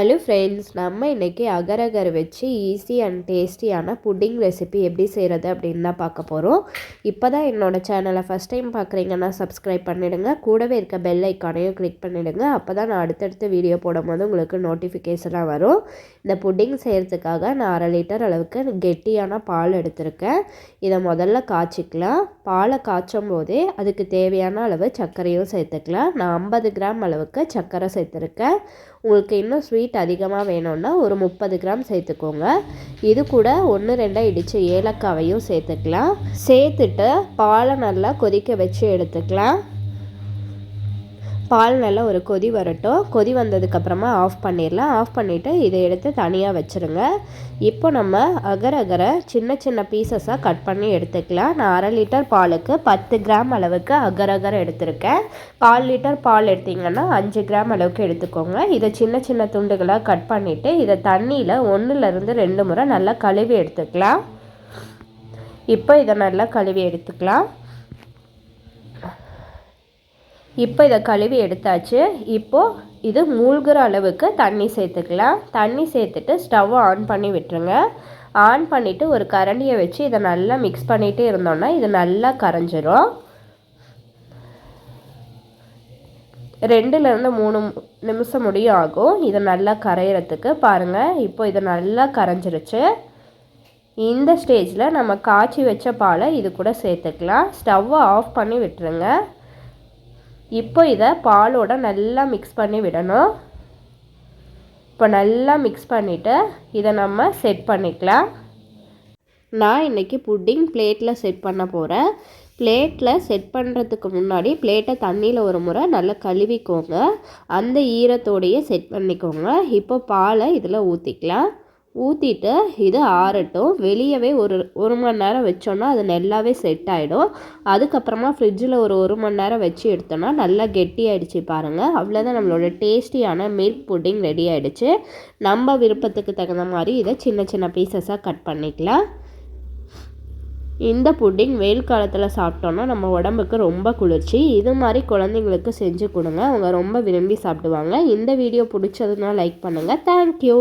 Hello friends நம்ம இன்றைக்கி agar agar வச்சு ஈஸி அண்ட் டேஸ்டியான புட்டிங் ரெசிபி எப்படி செய்கிறது அப்படின்னு தான் பார்க்க போகிறோம் இப்போ தான் என்னோடய சேனலை ஃபஸ்ட் டைம் பார்க்குறீங்கன்னா சப்ஸ்கிரைப் பண்ணிவிடுங்க கூடவே இருக்க பெல் ஐக்கானையும் கிளிக் பண்ணிவிடுங்க அப்போ தான் நான் அடுத்தடுத்த வீடியோ போடும்போது உங்களுக்கு நோட்டிஃபிகேஷனாக வரும். இந்த புட்டிங் செய்கிறதுக்காக நான் அரை லிட்டர் அளவுக்கு கெட்டியான பால் எடுத்திருக்கேன். இதை முதல்ல காய்ச்சிக்கலாம். பாலை காய்ச்சும் போதே அதுக்கு தேவையான அளவு சர்க்கரையும் சேர்த்துக்கலாம். நான் ஐம்பது கிராம் அளவுக்கு சர்க்கரை சேர்த்துருக்கேன். உங்களுக்கு இன்னும் ஸ்வீட் அதிகமாக வேணும்னா ஒரு முப்பது கிராம் சேர்த்துக்கோங்க. இது கூட ஒன்று ரெண்டாக இடித்து ஏலக்காவையும் சேர்த்துக்கலாம். சேர்த்துட்டு பாலை நல்லா கொதிக்க வச்சு எடுத்துக்கலாம். பால் நல்லா ஒரு கொதி வரட்டும். கொதி வந்ததுக்கப்புறமா ஆஃப் பண்ணிடலாம் ஆஃப் பண்ணிவிட்டு இதை எடுத்து தனியாக வச்சுருங்க. இப்போ நம்ம அகர் அகரை சின்ன சின்ன பீசஸாக கட் பண்ணி எடுத்துக்கலாம். நான் அரை லிட்டர் பாலுக்கு பத்து கிராம் அளவுக்கு அகர் அகர் எடுத்திருக்கேன். கால் லிட்டர் பால் எடுத்திங்கன்னா அஞ்சு கிராம் அளவுக்கு எடுத்துக்கோங்க. இதை சின்ன சின்ன துண்டுகளாக கட் பண்ணிவிட்டு இதை தண்ணியில் ஒன்றுலேருந்து ரெண்டு முறை நல்லா கழுவி எடுத்துக்கலாம். இப்போ இதை நல்லா கழுவி எடுத்துக்கலாம். இப்போ இதை கழுவி எடுத்தாச்சு. இப்போது இது மூழ்கிற அளவுக்கு தண்ணி சேர்த்துக்கலாம். தண்ணி சேர்த்துட்டு ஸ்டவ்வை ஆன் பண்ணி விட்டுருங்க. ஆன் பண்ணிவிட்டு ஒரு கரண்டியை வச்சு இதை நல்லா மிக்ஸ் பண்ணிகிட்டே இருந்தோம்னா இது நல்லா கரைஞ்சிரும். ரெண்டுலேருந்து மூணு நிமிஷம் முடியும் ஆகும். இதை நல்லா கரையிறதுக்கு பாருங்கள் இப்போ இது நல்லா கரைஞ்சிருச்சு. இந்த ஸ்டேஜில் நம்ம காய்ச்சி வச்ச பாலை இது கூட சேர்த்துக்கலாம். ஸ்டவ்வை ஆஃப் பண்ணி விட்டுருங்க. இப்போ இதை பாலோட நல்லா மிக்ஸ் பண்ணி விடணும். இப்போ நல்லா மிக்ஸ் பண்ணிவிட்டு இதை நம்ம செட் பண்ணிக்கலாம். நான் இன்றைக்கி புட்டிங் பிளேட்டில் செட் பண்ண போகிறேன் பிளேட்டில் செட் பண்ணுறதுக்கு முன்னாடி பிளேட்டை தண்ணியில் ஒரு முறை நல்லா கழுவிக்கோங்க. அந்த ஈரத்தோடையே செட் பண்ணிக்கோங்க. இப்போ பாலை இதில் ஊற்றிக்கலாம் ஊற்றிட்டு இது ஆறட்டும். வெளியவே ஒரு ஒரு மணி நேரம் வச்சோன்னா அது நல்லாவே செட் ஆகிடும் அதுக்கப்புறமா ஃப்ரிட்ஜில் ஒரு ஒரு மணி நேரம் வச்சு எடுத்தோன்னா நல்லா கெட்டி ஆகிடுச்சு பாருங்கள் அவ்வளோதான் நம்மளோட டேஸ்டியான மில்க் புட்டிங் ரெடி ஆகிடுச்சு நம்ம விருப்பத்துக்கு தகுந்த மாதிரி இதை சின்ன சின்ன பீசஸாக கட் பண்ணிக்கலாம். இந்த புட்டிங் வெயில் காலத்தில் சாப்பிட்டோன்னா நம்ம உடம்புக்கு ரொம்ப குளிர்ச்சி. இது மாதிரி குழந்தைங்களுக்கு செஞ்சு கொடுங்க. அவங்க ரொம்ப விரும்பி சாப்பிடுவாங்க. இந்த வீடியோ பிடிச்சதுன்னா லைக் பண்ணுங்கள் தேங்க்யூ